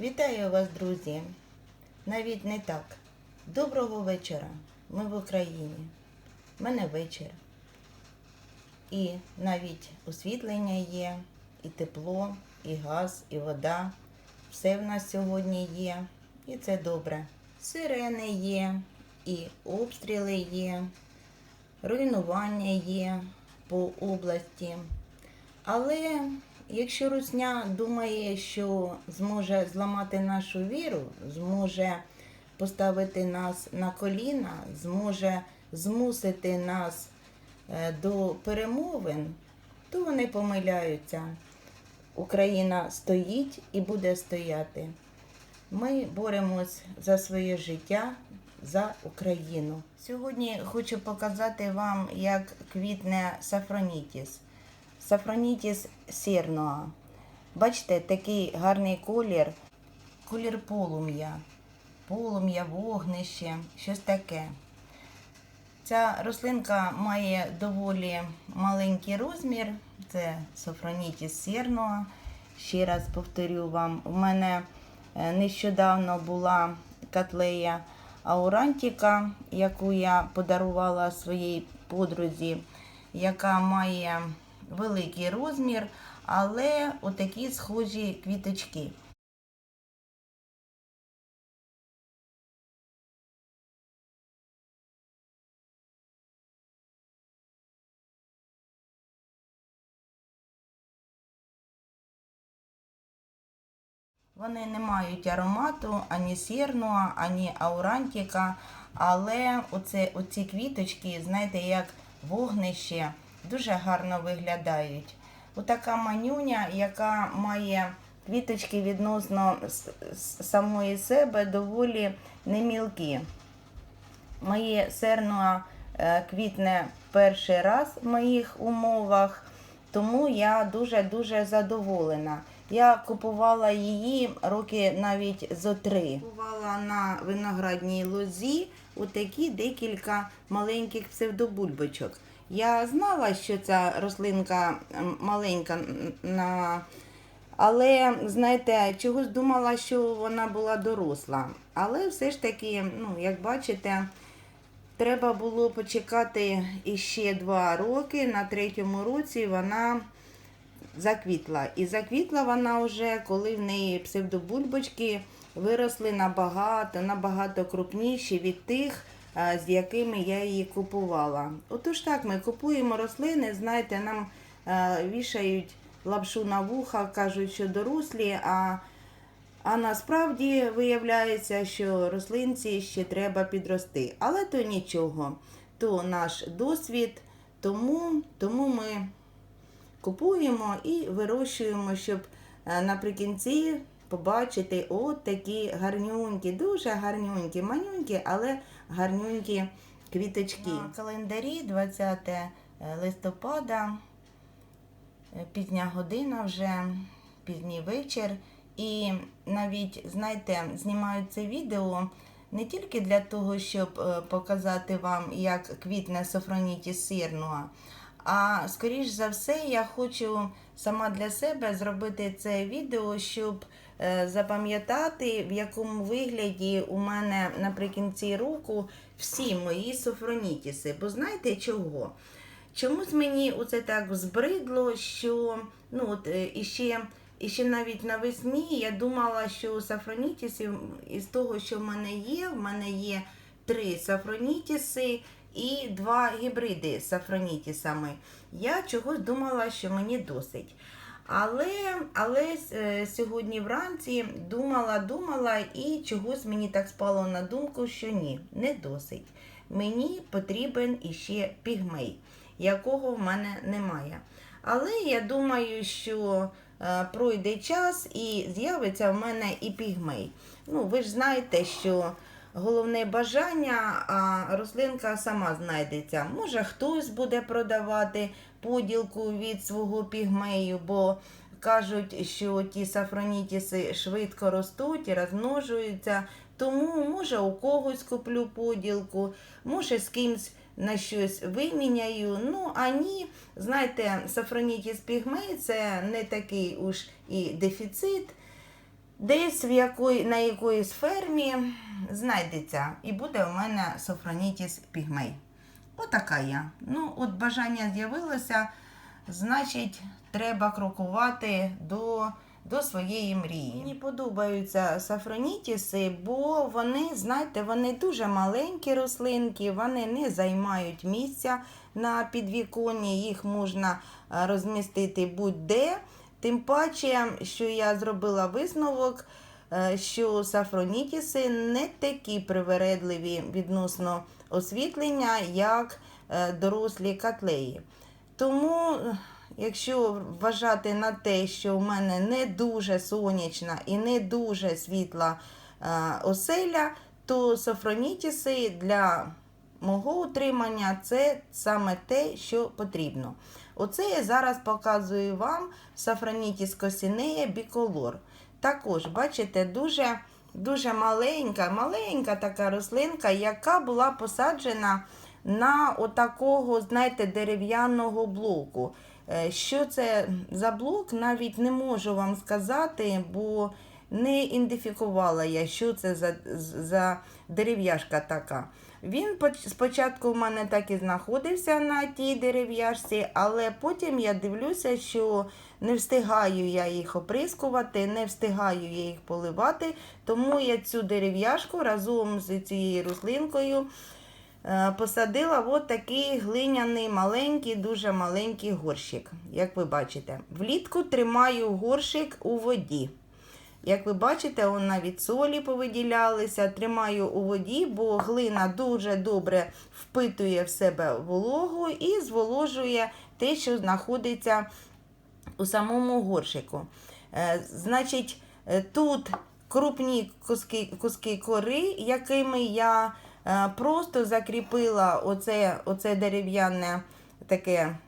Вітаю вас, друзі! Навіть не так. Доброго вечора. Ми в Україні. У мене вечір. І навіть освітлення є, і тепло, і газ, і вода. Все в нас сьогодні є. І це добре. Сирени є, і обстріли є, руйнування є по області. Але якщо Русня думає, що зможе зламати нашу віру, зможе поставити нас на коліна, зможе змусити нас е, до перемовин, то вони помиляються. Україна стоїть і буде стояти. Ми боремось за своє життя, за Україну. Сьогодні хочу показати вам, як квітне сафронітіс. Сафронітіс сірноа. Бачите, такий гарний колір, колір полум'я, полум'я, вогнище, щось таке. Ця рослинка має доволі маленький розмір. Це Софронітіс сірноа. Ще раз повторю вам, у мене е, нещодавно була котлея аурантіка, яку я подарувала своїй подрузі, яка має великий розмір, але отакі схожі квіточки. Вони не мають аромату ані сірного, ані аурантіка, але оце, оці квіточки, знаєте, як вогнище, дуже гарно виглядають. Отака манюня, яка має квіточки відносно самої себе доволі немілкі. Моє серно е, квітне перший раз в моїх умовах, тому я дуже-дуже задоволена. Я купувала її роки навіть зо три. Купувала на виноградній лозі отакі декілька маленьких псевдобульбочок. Я знала, що ця рослинка маленька на але, знаєте, чогось думала, що вона була доросла. Але все ж таки, ну, як бачите, треба було почекати іще два роки. На третьому році вона заквітла. І заквітла вона вже, коли в неї псевдобульбочки виросли набагато, набагато крупніші від тих, з якими я її купувала. Отож так, ми купуємо рослини, знаєте, нам вішають лапшу на вуха, кажуть, що дорослі, а, а насправді виявляється, що рослинці ще треба підрости. Але то нічого, то наш досвід, тому, тому ми купуємо і вирощуємо, щоб наприкінці побачити от такі гарнюнькі, дуже гарнюнькі, манюнькі, але гарнюнькі квіточки. На календарі 20 листопада, е, пізня година вже, пізній вечір. І навіть, знаєте, знімаю це відео не тільки для того, щоб е, показати вам, як квітне Софроніті сирнуа, а скоріш за все, я хочу сама для себе зробити це відео, щоб е, запам'ятати, в якому вигляді у мене наприкінці року всі мої софронітіси. Бо знаєте чого? Чомусь мені оце так збридло, що ну от е, іще, іще навіть навесні я думала, що сафронітісів із того, що в мене є, в мене є три сафронітіси і два гібриди з сафронітісами. Я чогось думала, що мені досить. Але, але е, сьогодні вранці думала, думала, і чогось мені так спало на думку, що ні, не досить. Мені потрібен іще пігмей, якого в мене немає. Але я думаю, що е, пройде час і з'явиться в мене і пігмей. Ну, ви ж знаєте, що головне бажання, а рослинка сама знайдеться. Може, хтось буде продавати поділку від свого пігмею, бо кажуть, що ті сафронітіси швидко ростуть і розмножуються. Тому, може, у когось куплю поділку, може, з кимсь на щось виміняю. Ну, а ні, знаєте, сафронітіс пігмей це не такий уж і дефіцит. Десь в якої, на якоїсь фермі знайдеться і буде у мене софронітіс пігмей. Отака я. Ну, от бажання з'явилося, значить, треба крокувати до, до своєї мрії. Мені подобаються сафронітіси, бо вони, знаєте, вони дуже маленькі рослинки, вони не займають місця на підвіконні, їх можна е, розмістити будь-де. Тим паче, що я зробила висновок, що сафронітіси не такі привередливі відносно освітлення, як е, дорослі котлеї. Тому, е, якщо вважати на те, що в мене не дуже сонячна і не дуже світла е, оселя, то сафронітіси для мого утримання це саме те, що потрібно. Оце я зараз показую вам сафронітіс косінея біколор. Також, бачите, дуже, дуже маленька, маленька така рослинка, яка була посаджена на отакого, знаєте, дерев'яного блоку. Е, Що це за блок, навіть не можу вам сказати, бо не ідентифікувала я, що це за, за дерев'яшка така. Він спочатку в мене так і знаходився на тій дерев'яшці, але потім я дивлюся, що не встигаю я їх оприскувати, не встигаю я їх поливати, тому я цю дерев'яшку разом з цією рослинкою е, посадила в такий глиняний маленький, дуже маленький горщик, як ви бачите. Влітку тримаю горщик у воді. Як ви бачите, он навіть солі повиділялися. Тримаю у воді, бо глина дуже добре впитує в себе вологу і зволожує те, що знаходиться у самому горшику. Е, Значить, е, тут крупні куски, куски кори, якими я е, просто закріпила оце, оце дерев'яне таке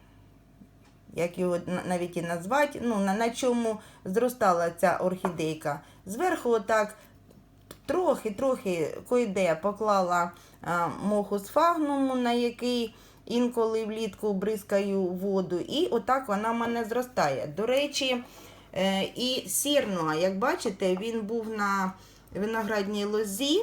як його навіть і назвати, ну, на, на чому зростала ця орхідейка. Зверху отак трохи-трохи койде поклала а, моху з фагнуму, на який інколи влітку бризкаю воду, і отак вона в мене зростає. До речі, е, і сірнуа, як бачите, він був на виноградній лозі,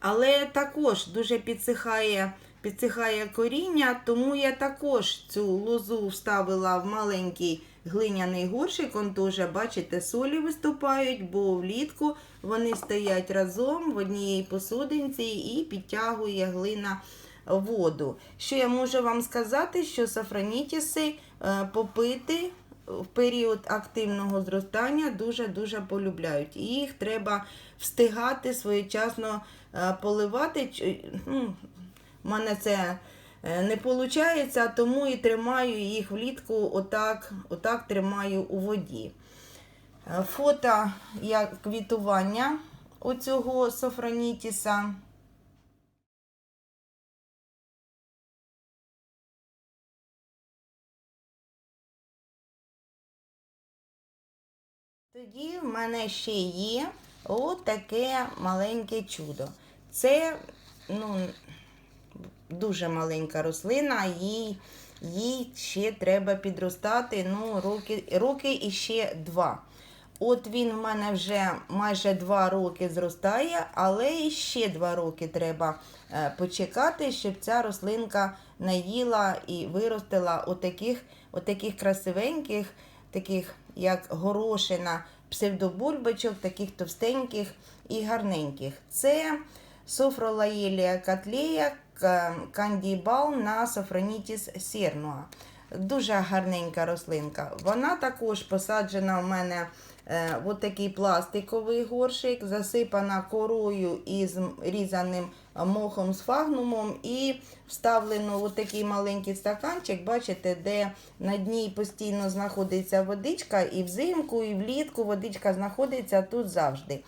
але також дуже підсихає, підсихає коріння, тому я також цю лозу вставила в маленький глиняний горшик. Он теж, бачите, солі виступають, бо влітку вони стоять разом в одній посудинці і підтягує глина воду. Що я можу вам сказати, що сафронітіси е, попити в період активного зростання дуже-дуже полюбляють. Їх треба встигати своєчасно е, поливати. В мене це е, не виходить, тому і тримаю їх влітку, отак, отак тримаю у воді. Е, Фото як квітування оцього софронітіса. Тоді в мене ще є от таке маленьке чудо. Це ну, дуже маленька рослина, їй, їй ще треба підростати ну, роки, роки і ще два. От він в мене вже майже два роки зростає, але ще два роки треба е, почекати, щоб ця рослинка наїла і виростила отаких, отаких красивеньких, таких як горошина, псевдобульбочок, таких товстеньких і гарненьких. Це софролаєлія котлея кандібал на софронітіс сірнуа. Дуже гарненька рослинка. Вона також посаджена в мене е, в такий пластиковий горшик, засипана корою із різаним мохом з фагнумом і вставлено в такий маленький стаканчик, бачите, де на дні постійно знаходиться водичка, і взимку, і влітку водичка знаходиться тут завжди.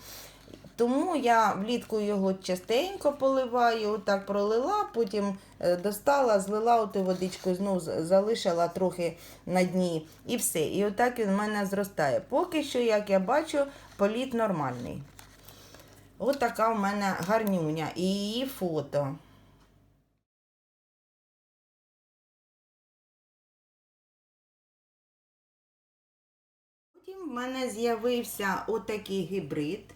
Тому я влітку його частенько поливаю, так пролила, потім е, достала, злила оту водичку, знов з- залишила трохи на дні і все. І отак він в мене зростає. Поки що, як я бачу, політ нормальний. От в мене гарнюня і її фото. Потім в мене з'явився отакий гібрид.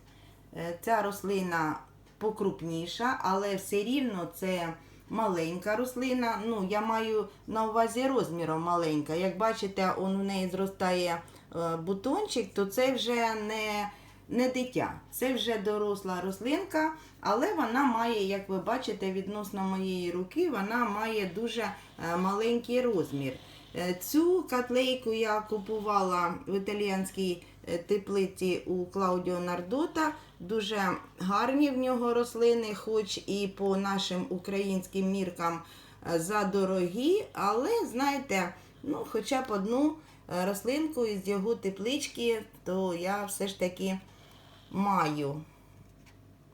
Е, Ця рослина покрупніша, але все рівно це маленька рослина. Ну, я маю на увазі розміром маленька. Як бачите, он у неї зростає е, бутончик, то це вже не, не дитя, це вже доросла рослинка, але вона має, як ви бачите, відносно моєї руки, вона має дуже е, маленький розмір. Цю котлейку я купувала в італіянській теплиці у Клаудіо Нардота. Дуже гарні в нього рослини, хоч і по нашим українським міркам е, задорогі, але знаєте, ну, хоча б одну е, рослинку із його теплички, то я все ж таки маю.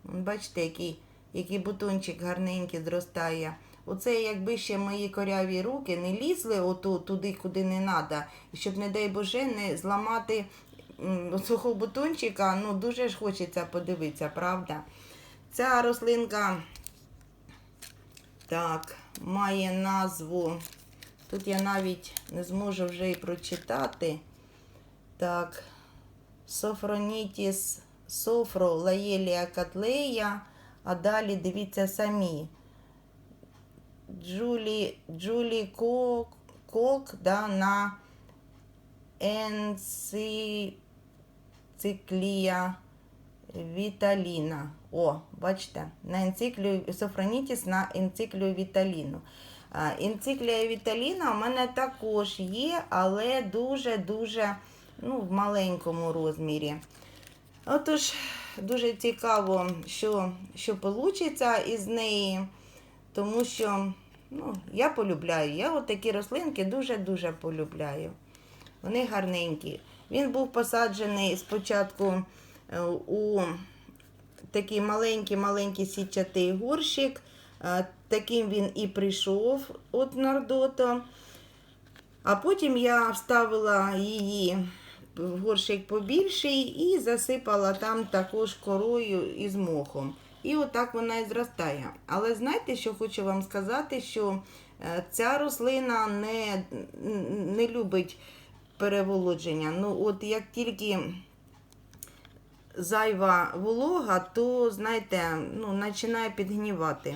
Бачите, який, який бутончик гарненький зростає. Оце якби ще мої коряві руки не лізли оту, туди, куди не треба, щоб, не дай Боже, не зламати цього бутончика, ну дуже ж хочеться подивитися, правда? Ця рослинка так, має назву. Тут я навіть не зможу вже і прочитати. Так, Софронітіс Софро Лаєлія Котлея, а далі дивіться самі. Джулі, Джулі Кок, Кок да, на енциклія Віталіна. О, бачите, на енциклію Софронітіс на енциклію Віталіну. Енциклія Віталіна у мене також є, але дуже-дуже ну, в маленькому розмірі. Отож, дуже цікаво, що, що вийде із неї, тому що ну, я полюбляю. Я от такі рослинки дуже-дуже полюбляю. Вони гарненькі. Він був посаджений спочатку е, у такий маленький-маленький сітчатий горщик. Е, Таким він і прийшов от Нардото. А потім я вставила її в горщик побільший і засипала там також корою із мохом. І отак вона і зростає. Але знаєте, що хочу вам сказати, що е, ця рослина не, не любить переволодження. Ну, от як тільки зайва волога, то, знаєте, ну, починає підгнівати.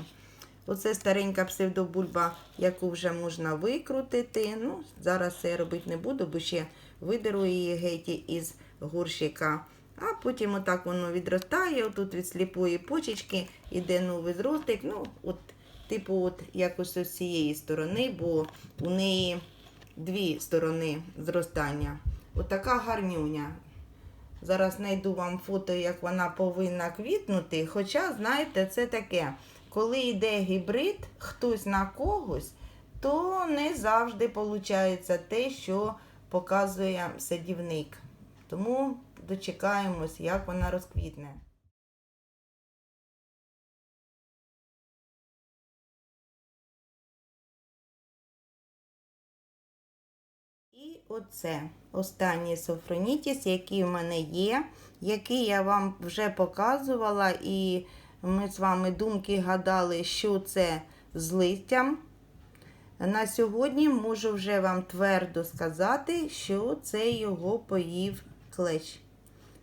Оце старенька псевдобульба, яку вже можна викрутити. Ну, Зараз я робити не буду, бо ще видеру її геть із горщика. А потім отак воно відростає, отут від сліпої почечки йде новий зростик. Ну, от, Типу, от якось з цієї сторони, бо у неї дві сторони зростання. Отака гарнюня. Зараз знайду вам фото, як вона повинна квітнути. Хоча, знаєте, це таке, коли йде гібрид, хтось на когось, то не завжди виходить те, що показує садівник. Тому дочекаємось, як вона розквітне. Оце останній софронітіс, який в мене є, який я вам вже показувала, і ми з вами думки гадали, що це з листям. На сьогодні можу вже вам твердо сказати, що це його поїв клещ.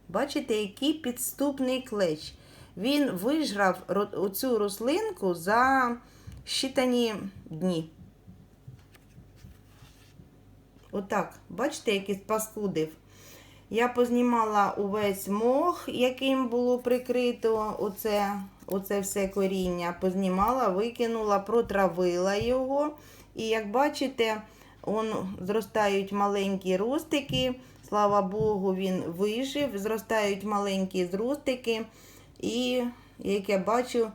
Бачите, який підступний клещ. Він вижрав оцю рослинку за щитані дні. Отак, бачите, який спаскудив. Я познімала увесь мох, яким було прикрито оце, оце все коріння. Познімала, викинула, протравила його. І як бачите, он, зростають маленькі ростики. Слава Богу, він вижив, зростають маленькі зростики. І, як я бачу,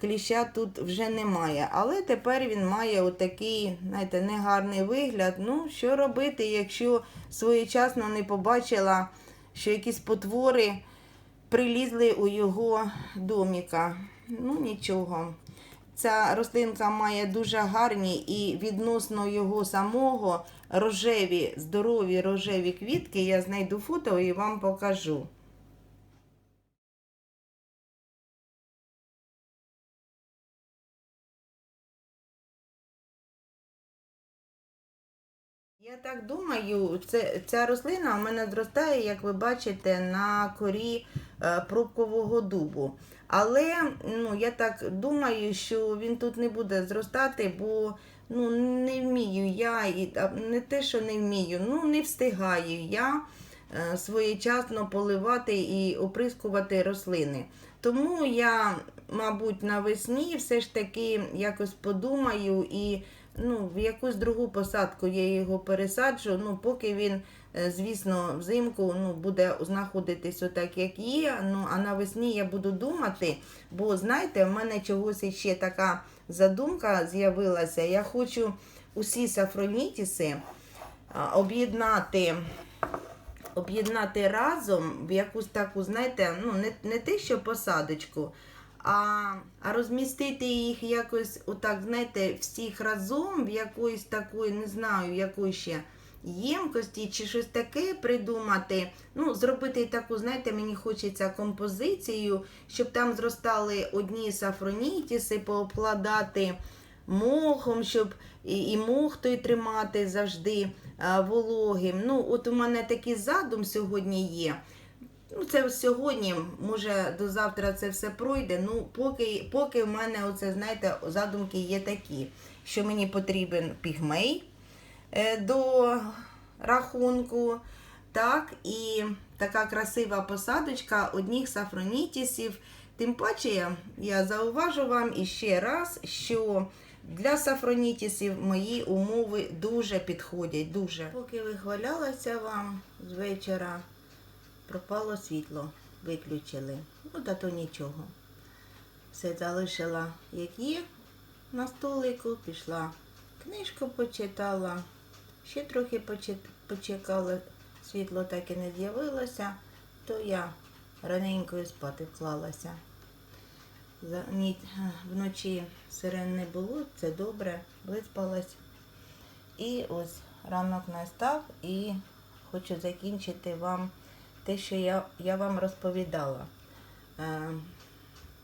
кліща тут вже немає. Але тепер він має отакий, знаєте, негарний вигляд. Ну, що робити, якщо своєчасно не побачила, що якісь потвори прилізли у його доміка. Ну, нічого. Ця рослинка має дуже гарні і відносно його самого рожеві, здорові рожеві квітки. Я знайду фото і вам покажу. Так думаю, це, ця рослина у мене зростає, як ви бачите, на корі е, пробкового дубу. Але ну, я так думаю, що він тут не буде зростати, бо ну, не вмію я, і, не те, що не вмію, ну не встигаю я е, своєчасно поливати і оприскувати рослини. Тому я, мабуть, навесні все ж таки якось подумаю і ну, в якусь другу посадку я його пересаджу, ну, поки він, е, звісно, взимку ну, буде знаходитись отак, як є. Ну, а навесні я буду думати, бо знаєте, в мене чогось ще така задумка з'явилася. Я хочу усі сафронітіси об'єднати. Об'єднати разом в якусь таку, знаєте, ну не, не те, що посадочку, а, розмістити їх якось, отак, знаєте, всіх разом в якоїсь такої, не знаю, якої ще ємкості чи щось таке придумати. Ну, зробити таку, знаєте, мені хочеться композицію, щоб там зростали одні сафронітіси, пообкладати мохом, щоб і, і мох той тримати завжди а, вологим. Ну, от у мене такий задум сьогодні є. Ну, це сьогодні, може до завтра це все пройде. Ну, поки, поки в мене оце, знаєте, задумки є такі, що мені потрібен пігмей е, до рахунку. Так, і така красива посадочка одніх сафронітісів. Тим паче я, зауважу вам іще раз, що для сафронітісів мої умови дуже підходять. Дуже. Поки вихвалялася вам з вечора, пропало світло, виключили. Ну, та то нічого. Все залишила, як є на столику, пішла, книжку почитала, ще трохи почекала, світло так і не з'явилося, то я раненько спати вклалася. Ні, вночі сирен не було, це добре, виспалась. І ось ранок настав і хочу закінчити вам те, що я, я вам розповідала. Е,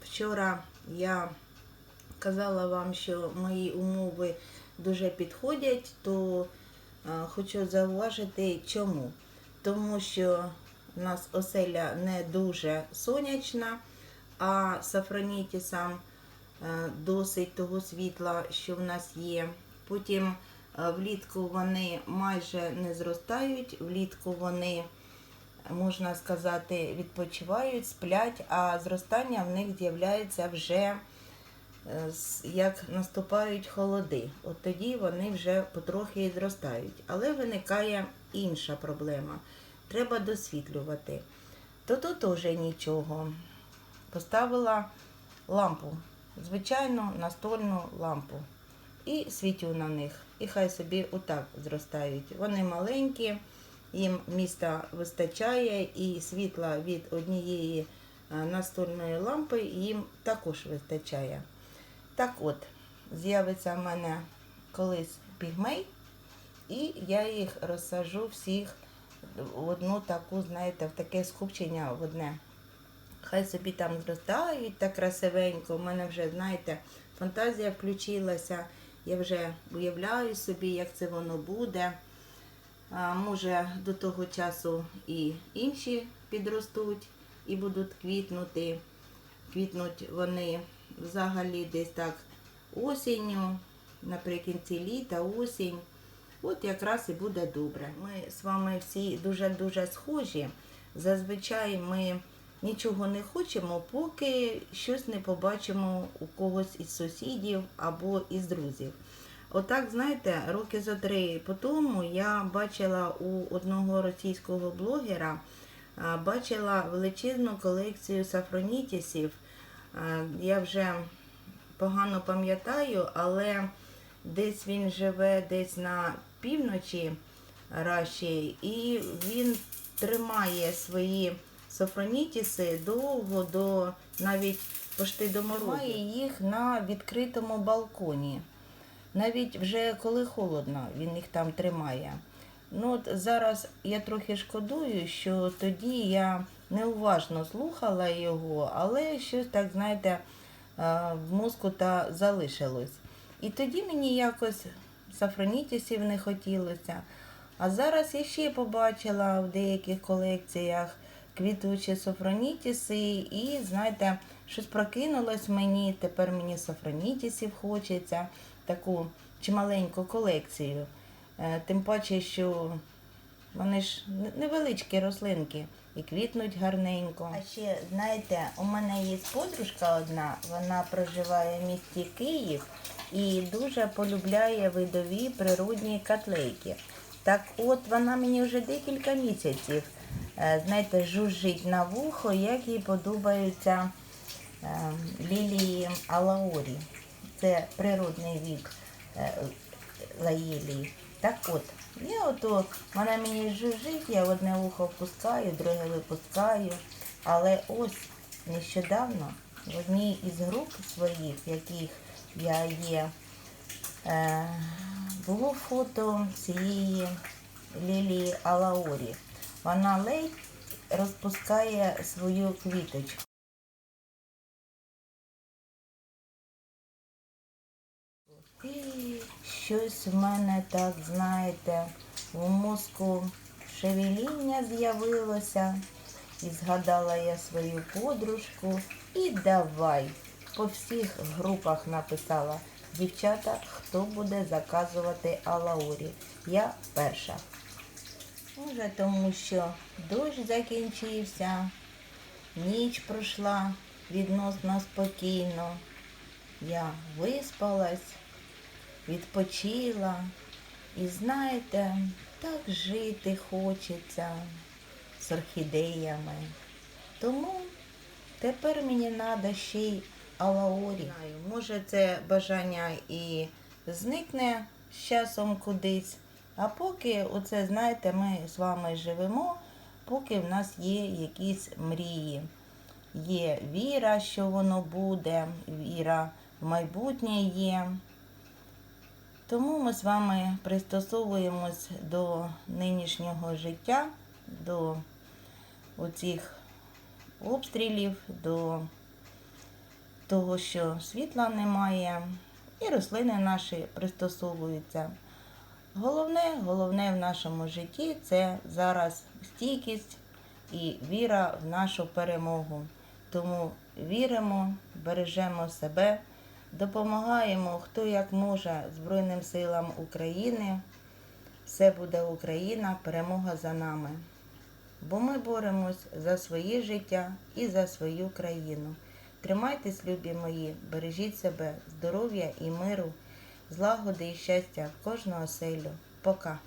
вчора я казала вам, що мої умови дуже підходять, то е, хочу зауважити чому. Тому що в нас оселя не дуже сонячна, а сафронітісам е, досить того світла, що в нас є. Потім е, влітку вони майже не зростають, влітку вони, можна сказати, відпочивають, сплять, а зростання в них з'являється вже е, як наступають холоди. От тоді вони вже потрохи і зростають. Але виникає інша проблема. Треба досвітлювати. То тут теж нічого. Поставила лампу, звичайну настольну лампу. І світю на них. І хай собі отак зростають. Вони маленькі, їм міста вистачає, і світла від однієї е, настольної лампи їм також вистачає. Так от, з'явиться в мене колись пігмей, і я їх розсажу всіх в одну таку, знаєте, в таке скупчення в одне. Хай собі там зростають так красивенько. У мене вже, знаєте, фантазія включилася. Я вже уявляю собі, як це воно буде. Може, до того часу і інші підростуть і будуть квітнути. Квітнуть вони взагалі десь так осінню, наприкінці літа, осінь. От якраз і буде добре. Ми з вами всі дуже-дуже схожі. Зазвичай ми нічого не хочемо, поки щось не побачимо у когось із сусідів або із друзів. Отак, знаєте, роки за три по тому я бачила у одного російського блогера, бачила величезну колекцію сафронітісів. Я вже погано пам'ятаю, але десь він живе десь на півночі Раші, і він тримає свої софронітіси довго до навіть пошти до морозу. Тримає їх на відкритому балконі. Навіть вже коли холодно, він їх там тримає. Ну от зараз я трохи шкодую, що тоді я неуважно слухала його, але щось так, знаєте, е, в мозку та залишилось. І тоді мені якось сафронітісів не хотілося. А зараз я ще побачила в деяких колекціях квітучі софронітіси, і знаєте, щось прокинулось мені. Тепер мені софронітісів хочеться, таку чималеньку колекцію. Е, Тим паче, що вони ж невеличкі рослинки і квітнуть гарненько. А ще, знаєте, у мене є подружка одна, вона проживає в місті Київ і дуже полюбляє видові природні котлейки. Так от вона мені вже декілька місяців, е, знаєте, жужжить на вухо, як їй подобаються лілії алаорі. Це природний вік е, лаєлії. Так от, я ото, вона мені жужжить, я одне вухо впускаю, друге випускаю. Але ось нещодавно в одній із груп своїх, в яких я є, е, було фото цієї лілії Алаорі. Вона ледь розпускає свою квіточку. Щось в мене так, знаєте, в мозку шевеління з'явилося. І згадала я свою подружку. І давай. По всіх групах написала. Дівчата, хто буде заказувати Алаурі? Я перша. Може, тому що дощ закінчився, ніч пройшла відносно спокійно. Я виспалась, відпочила. І знаєте, так жити хочеться з орхідеями. Тому тепер мені треба ще й алаорі. Може це бажання і зникне з часом кудись. А поки оце, знаєте, ми з вами живемо, поки в нас є якісь мрії. Є віра, що воно буде, віра в майбутнє є. Тому ми з вами пристосовуємось до нинішнього життя, до оцих обстрілів, до того, що світла немає, і рослини наші пристосовуються. Головне, головне в нашому житті це зараз стійкість і віра в нашу перемогу. Тому віримо, бережемо себе, допомагаємо хто як може Збройним силам України. Все буде Україна, перемога за нами. Бо ми боремось за своє життя і за свою країну. Тримайтесь, любі мої, бережіть себе, здоров'я і миру, злагоди і щастя в кожну оселю. Пока.